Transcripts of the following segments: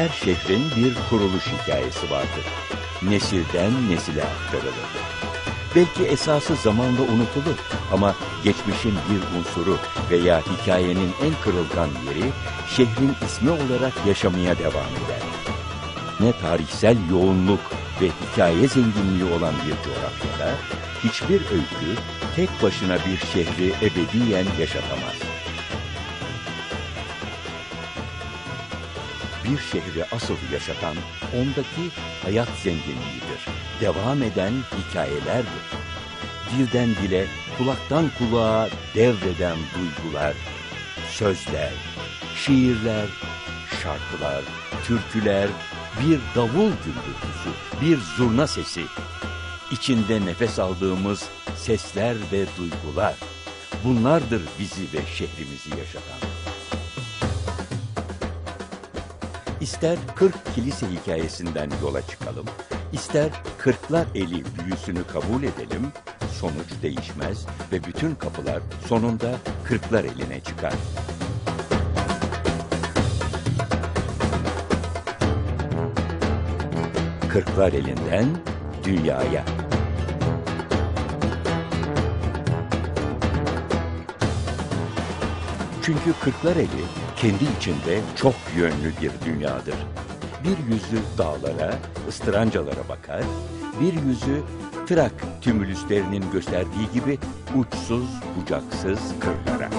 Her şehrin bir kuruluş hikayesi vardır. Nesilden nesile aktarılır. Belki esası zamanla unutulur ama geçmişin bir unsuru veya hikayenin en kırılgan yeri şehrin ismi olarak yaşamaya devam eder. Ne tarihsel yoğunluk ve hikaye zenginliği olan bir coğrafyada hiçbir öykü tek başına bir şehri ebediyen yaşatamaz. Bir şehri asıl yaşatan ondaki hayat zenginliğidir. Devam eden hikayelerdir. Dilden dile, kulaktan kulağa devreden duygular, sözler, şiirler, şarkılar, türküler, bir davul gümbürtüsü, bir zurna sesi, içinde nefes aldığımız sesler ve duygular. Bunlardır bizi ve şehrimizi yaşatan. İster 40 kilise hikayesinden yola çıkalım, ister kırklar eli büyüsünü kabul edelim, sonuç değişmez ve bütün kapılar sonunda kırklar eline çıkar. Kırklar elinden dünyaya. Çünkü Kırklareli kendi içinde çok yönlü bir dünyadır. Bir yüzü dağlara, ıstırancalara bakar, bir yüzü Trak tümülüslerinin gösterdiği gibi uçsuz bucaksız kırlara.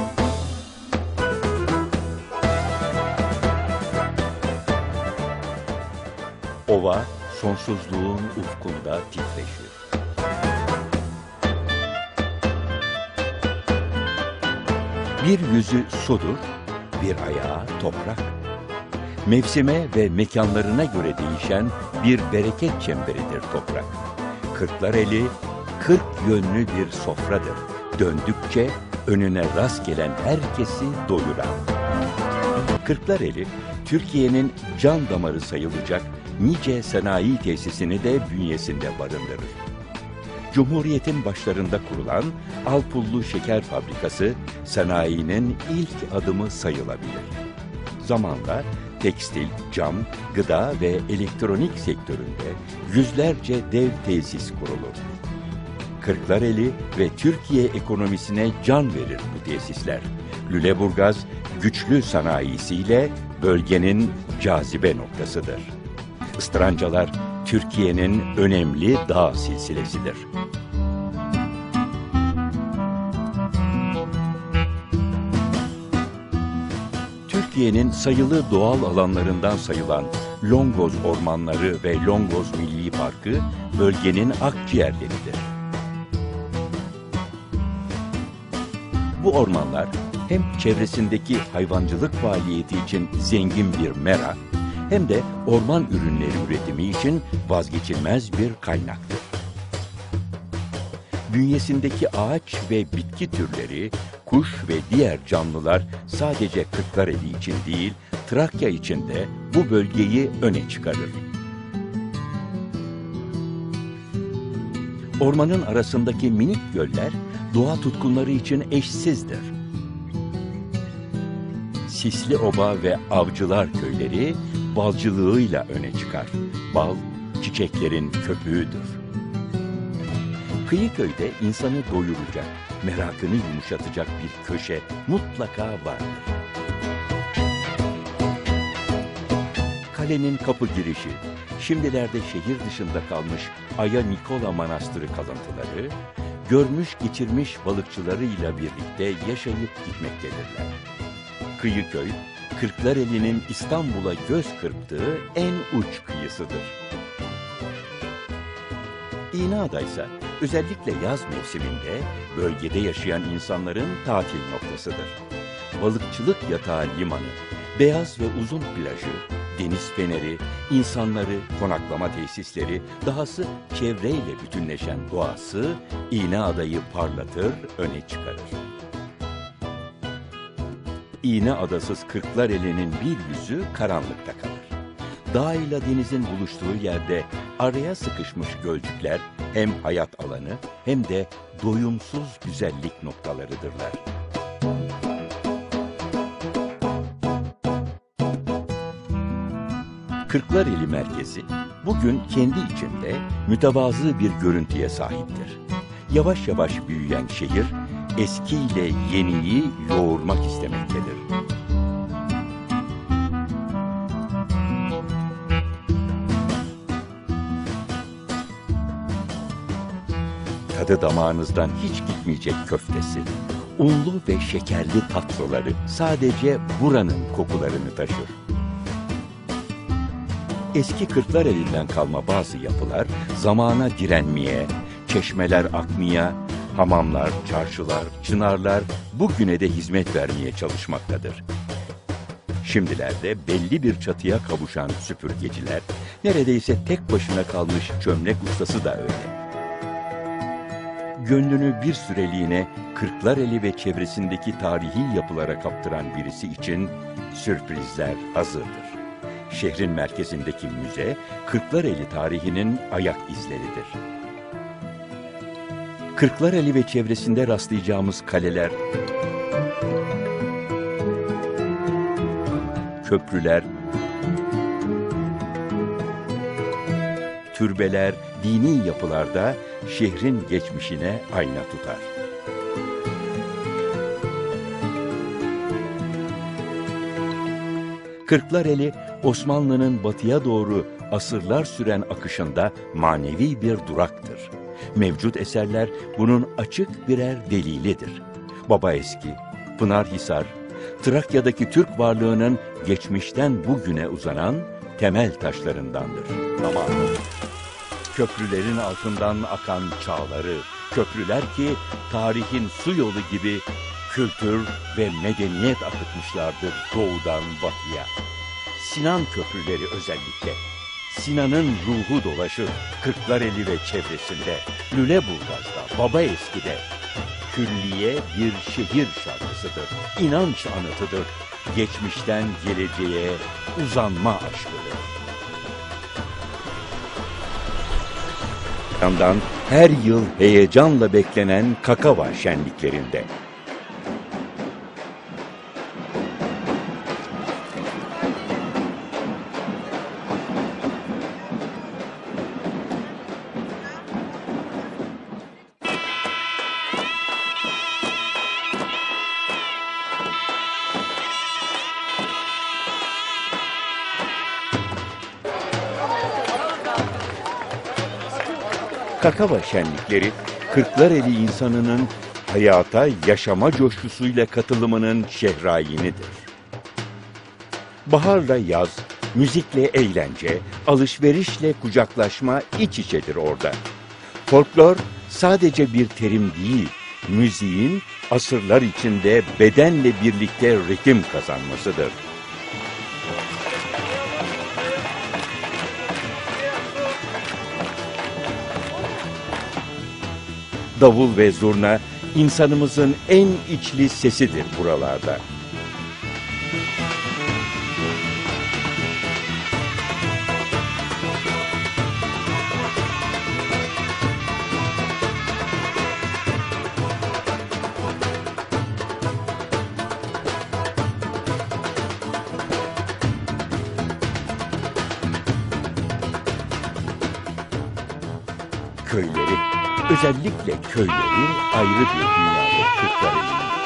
Ova sonsuzluğun ufkunda titreşir. Bir yüzü sudur, bir ayağı toprak. Mevsime ve mekanlarına göre değişen bir bereket çemberidir toprak. Kırklareli, kırk yönlü bir sofradır. Döndükçe önüne rast gelen herkesi doyuran. Kırklareli, Türkiye'nin can damarı sayılacak nice sanayi tesisini de bünyesinde barındırır. Cumhuriyetin başlarında kurulan Alpullu Şeker Fabrikası sanayinin ilk adımı sayılabilir. Zamanla tekstil, cam, gıda ve elektronik sektöründe yüzlerce dev tesis kurulur. Kırklareli ve Türkiye ekonomisine can verir bu tesisler. Lüleburgaz güçlü sanayisiyle bölgenin cazibe noktasıdır. Istrancalar Türkiye'nin önemli dağ silsilesidir. Türkiye'nin sayılı doğal alanlarından sayılan Longoz Ormanları ve Longoz Milli Parkı bölgenin akciğerleridir. Bu ormanlar hem çevresindeki hayvancılık faaliyeti için zengin bir mera, hem de orman ürünleri üretimi için vazgeçilmez bir kaynaktır. Bünyesindeki ağaç ve bitki türleri, kuş ve diğer canlılar sadece Kırklareli için değil, Trakya için de bu bölgeyi öne çıkarır. Ormanın arasındaki minik göller doğa tutkunları için eşsizdir. Sisli Oba ve Avcılar köyleri balcılığıyla öne çıkar. Bal, çiçeklerin köpüğüdür. Kıyıköy'de insanı doyuracak, merakını yumuşatacak bir köşe mutlaka vardır. Kalenin kapı girişi, şimdilerde şehir dışında kalmış Aya Nikola Manastırı kalıntıları, görmüş geçirmiş balıkçılarıyla birlikte yaşayıp gitmektedirler. Kıyıköy, Kırklareli'nin İstanbul'a göz kırptığı en uç kıyısıdır. İğneada ise özellikle yaz mevsiminde bölgede yaşayan insanların tatil noktasıdır. Balıkçılık yatağı limanı, beyaz ve uzun plajı, deniz feneri, insanları, konaklama tesisleri, dahası çevreyle bütünleşen doğası İğneada'yı parlatır, öne çıkarır. İğne adasız Kırklareli'nin bir yüzü karanlıkta kalır. Dağ ile denizin buluştuğu yerde araya sıkışmış gölcükler hem hayat alanı hem de doyumsuz güzellik noktalarıdırlar. Kırklareli merkezi bugün kendi içinde mütevazı bir görüntüye sahiptir. Yavaş yavaş büyüyen şehir eskiyle yeniyi yoğurmak istemektedir. Tadı damağınızdan hiç gitmeyecek köftesi, unlu ve şekerli tatlıları sadece buranın kokularını taşır. Eski kırklar elinden kalma bazı yapılar zamana direnmeye, çeşmeler akmaya, hamamlar, çarşılar, çınarlar bugüne de hizmet vermeye çalışmaktadır. Şimdilerde belli bir çatıya kavuşan süpürgeciler, neredeyse tek başına kalmış çömlek ustası da öyle. Gönlünü bir süreliğine Kırklareli ve çevresindeki tarihi yapılara kaptıran birisi için sürprizler hazırdır. Şehrin merkezindeki müze, Kırklareli tarihinin ayak izleridir. Kırklareli ve çevresinde rastlayacağımız kaleler, köprüler, türbeler, dini yapılarda şehrin geçmişine ayna tutar. Kırklareli, Osmanlı'nın batıya doğru asırlar süren akışında manevi bir duraktır. Mevcut eserler bunun açık birer delilidir. Baba Eski, Pınarhisar, Trakya'daki Türk varlığının geçmişten bugüne uzanan temel taşlarındandır. Zamanı. Köprülerin altından akan çağları, köprüler ki tarihin su yolu gibi kültür ve medeniyet akıtmışlardır doğudan batıya. Sinan köprüleri özellikle. Sinan'ın ruhu dolaşır Kırklareli ve çevresinde, Lüleburgaz'da, Baba Eski'de. Külliye bir şehir şarkısıdır, inanç anıtıdır, geçmişten geleceğe uzanma aşkıdır. Yandan her yıl heyecanla beklenen Kakava şenliklerinde. Kakava şenlikleri, Kırklareli insanının hayata yaşama coşkusuyla katılımının şehrayinidir. Baharla yaz, müzikle eğlence, alışverişle kucaklaşma iç içedir orada. Folklor sadece bir terim değil, müziğin asırlar içinde bedenle birlikte ritim kazanmasıdır. Davul ve zurna insanımızın en içli sesidir buralarda. Köyleri özellikle köyleri ayrı bir dünyadır Kırklareli'nin.